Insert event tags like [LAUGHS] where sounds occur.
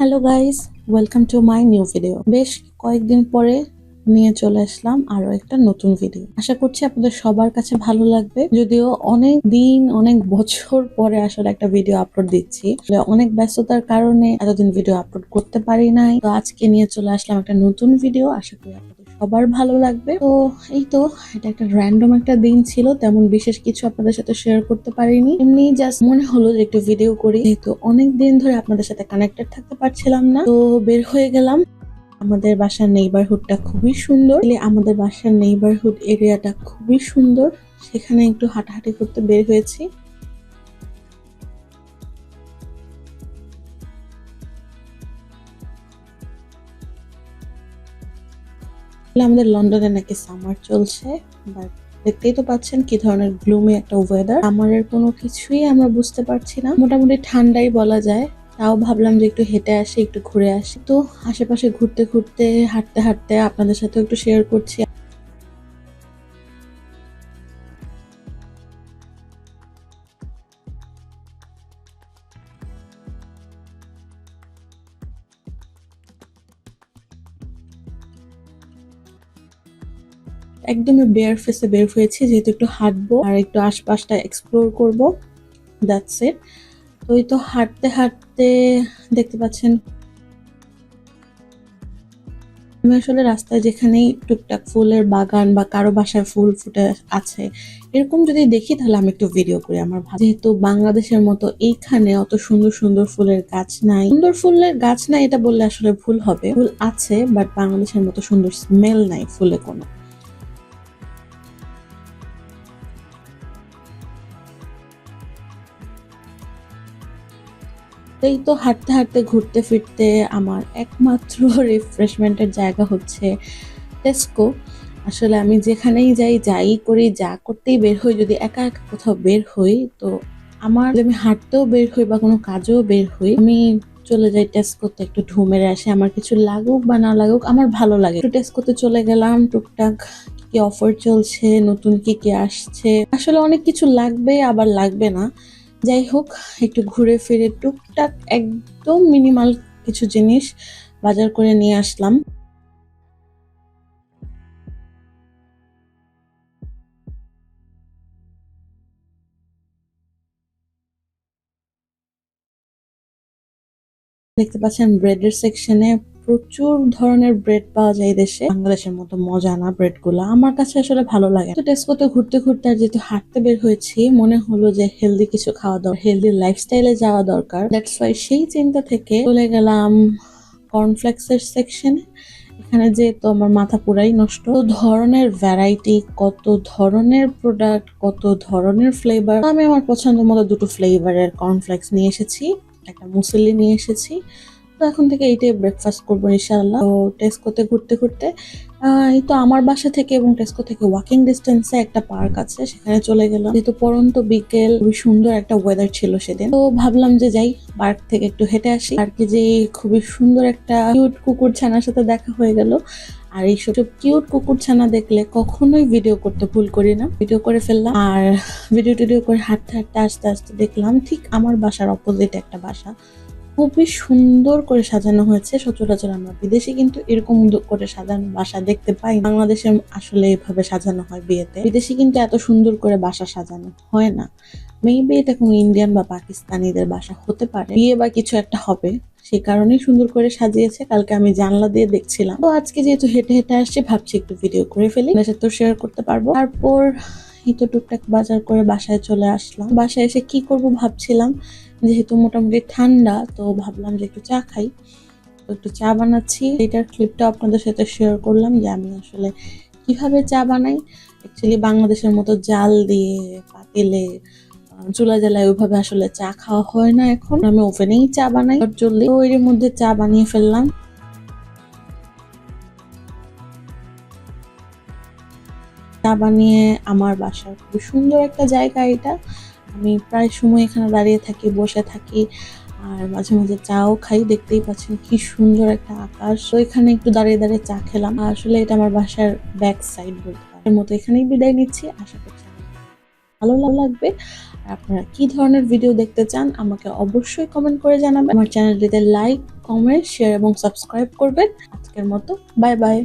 Hello guys welcome to my new video বেশ কয়েকদিন পরে নিয়ে চলে আসলাম আরও একটা নতুন ভিডিও আশা করছি আপনাদের সবার কাছে ভালো লাগবে। যদিও অনেক দিন, অনেক বছর পরে আসলে একটা ভিডিও আপলোড দিচ্ছি। অনেক ব্যস্ততার কারণে এতদিন ভিডিও আপলোড করতে পারি নাই। তো আজকে নিয়ে চলে আসলাম একটা নতুন ভিডিও আশা করি আপনাদের সবার ভালো লাগবে। তো এই তো, এটা একটা র্যান্ডম একটা দিন ছিল। তেমন বিশেষ কিছু আপনাদের সাথে শেয়ার করতে পারিনি। এমনি জাস্ট মনে হলো যে একটু ভিডিও করি। তো অনেক দিন ধরে আপনাদের সাথে কানেক্টেড থাকতে পারছিলাম না। তো বের হয়ে গেলাম। আমাদের বাসার নেইবারহুডটা খুবই সুন্দর। আমাদের বাসার নেইবারহুড এরিয়াটা খুবই সুন্দর। সেখানে একটু হাঁটাহাঁটি করতে বের হয়েছি। আমাদের লন্ডনে নাকি সামার চলছে দেখতেই তো পাচ্ছেন কি ধরনের গ্লুমি একটা ওয়েদার আমারের কোনো কিছুই আমরা বুঝতে পারছি না। মোটামুটি ঠান্ডাই বলা যায়। তাও ভাবলাম যে একটু হেঁটে আসি, একটু ঘুরে আসি। তো আশেপাশে ঘুরতে ঘুরতে, হাঁটতে হাঁটতে আপনাদের সাথেও একটু শেয়ার করছি। একদমই বেয়ার ফেসে বের হয়েছি, যেহেতু একটু হাঁটবো আর একটু আশপাশটা এক্সপ্লোর করব। দ্যাটস ইট এই তো হাঁটতে হাঁটতে দেখতে পাচ্ছেন। আমি আসলে রাস্তায় যেখানেই টুকটাক ফুলের বাগান বা কারও বাসায় ফুল ফুটে আছে, এরকম যদি দেখি তাহলে আমি একটু ভিডিও করি আমার যেহেতু বাংলাদেশের মতো এইখানে অত সুন্দর সুন্দর ফুলের গাছ নাই। সুন্দর ফুলের গাছ নাই এটা বললে আসলে ভুল হবে। ফুল আছে বাট বাংলাদেশের মতো সুন্দর স্মেল নাই ফুলে কোনো। এই তো হাঁটতে হাঁটতে ঘুরতে ফিরতে আমার একমাত্র [LAUGHS] রিফ্রেশমেন্টের জায়গা হচ্ছে টেস্কো আসলে আমি যেখানেই যাই যাই করি, যা করতেই বের হই, যদি একা একা কোথাও বের হই, তো আমার আমি হাঁটতেও বের হই বা কোনো কাজেও বের হই, আমি চলে যাই টেস্ট করতে একটু ঢু মেরে আসি। আমার কিছু লাগুক বা না লাগুক, আমার ভালো লাগে। একটু টেস্ট করতে চলে গেলাম, টুকটাক কি অফার চলছে, নতুন কি কি আসছে। আসলে অনেক কিছু লাগবে, আবার লাগবে না। যাই হোক, একটু ঘুরে ফিরে টুকটাক একদম মিনিমাল কিছু জিনিস বাজার করে নিয়ে আসলাম। দেখতে পাচ্ছেন ব্রেডের সেকশনে প্রচুর ধরনের ব্রেড পাওয়া যায় দেশে। বাংলাদেশের মতো মজা না ব্রেডগুলো আমার কাছে আসলে ভালো লাগে তো টেস্কোতে ঘুরতে ঘুরতে আর যেহেতু হাঁটতে বের হয়েছি, মনে হলো যে হেলদি কিছু খাওয়া দরকার হেলদি লাইফস্টাইলে যাওয়া দরকার। দ্যাটস ওয়াই সেই চিন্তা থেকে চলে গেলাম কর্নফ্লেক্সের সেকশনে এখানে যে তো আমার মাথা পুরাই নষ্ট ধরনের ভ্যারাইটি কত ধরনের প্রোডাক্ট কত ধরনের ফ্লেভার আমি আমার পছন্দ মতো দুটো ফ্লেভারের কর্নফ্লেক্স নিয়ে এসেছি। একটা মুসলি নিয়ে এসেছি। তো এখন থেকে এইটাই ব্রেকফাস্ট করব ইনশাআল্লাহ। তো টেস্কোতে ঘুরতে ঘুরতে এই তো আমার বাসা থেকে এবং টেস্কো থেকে ওয়াকিং ডিস্টেন্সে একটা পার্ক আছে, সেখানে চলে গেলাম। যেহেতু পরন্ত বিকেল, খুবই সুন্দর একটা ওয়েদার ছিল সেদিন। তো ভাবলাম যে যাই পার্ক থেকে একটু হেঁটে আসি। পার্কে যে খুবই সুন্দর একটা কিউট কুকুর ছানার সাথে দেখা হয়ে গেল। আর এই সব কিউট কুকুর ছানা দেখলে কখনোই ভিডিও করতে ভুল করি না। ভিডিও করে ফেললাম, আর ভিডিও টিডিও করে হাঁটতে হাঁটতে আস্তে আস্তে দেখলাম, ঠিক আমার বাসার অপোজিট একটা বাসা। খুবই সুন্দর করে সাজানো হয়েছে। সচরাচর আমরা বিদেশে কিন্তু এরকম করে সাজানো বাসা দেখতে পাই বাংলাদেশে আসলে এভাবে সাজানো হয় বিয়েতে। বিদেশে কিন্তু এত সুন্দর করে বাসা সাজানো হয় না। মেবি এটা কোনো ইন্ডিয়ান বা পাকিস্তানিদের বাসা হতে পারে। বিয়ে বা কিছু একটা হবে। সেই কারণেই সুন্দর করে সাজিয়েছে। কালকে আমি জানলা দিয়ে দেখছিলাম। তো আজকে যেহেতু হেঁটে হেঁটে আসছি, ভাবছি একটু ভিডিও করে ফেলি। সাথে শেয়ার করতে পারব। তারপর তো টুকটাক বাজার করে বাসায় চলে আসলাম। বাসায় এসে কি করব ভাবছিলাম, যেহেতু মোটামুটি ঠান্ডা, তো ভাবলাম যে একটু চা খাই। তো একটু চা বানাচ্ছি। এটার ক্লিপটা আপনাদের সাথে শেয়ার করলাম যে আমি আসলে কীভাবে চা বানাই। অ্যাকচুয়ালি বাংলাদেশের মতো জাল দিয়ে, পাতিলে চুলা জ্বালায় ওইভাবে আসলে চা খাওয়া হয় না এখন। আমি ওভেনেই চা বানাই। চটজলদি তো এর মধ্যে চা বানিয়ে ফেললাম। চা বানিয়ে আমার বাসার খুব সুন্দর একটা জায়গা এটা। আমি প্রায় সময় এখানে দাঁড়িয়ে থাকি, বসে থাকি আর মাঝে মাঝে চাও খাই। দেখতেই পাচ্ছেন কি সুন্দর একটা আকাশ। এখানে একটু দাঁড়িয়ে দাঁড়িয়ে চা খেলাম। আসলে এটা আমার বাসার ব্যাক সাইড বলতে পারেন। মতো এখানেই বিদায় নিচ্ছি। আশা করছি ভালো লাগবে। আর আপনারা কি ধরনের ভিডিও দেখতে চান, আমাকে অবশ্যই কমেন্ট করে জানাবেন। আমার চ্যানেলটিতে লাইক কমেন্ট শেয়ার এবং সাবস্ক্রাইব করবেন। আজকের মতো বাই বাই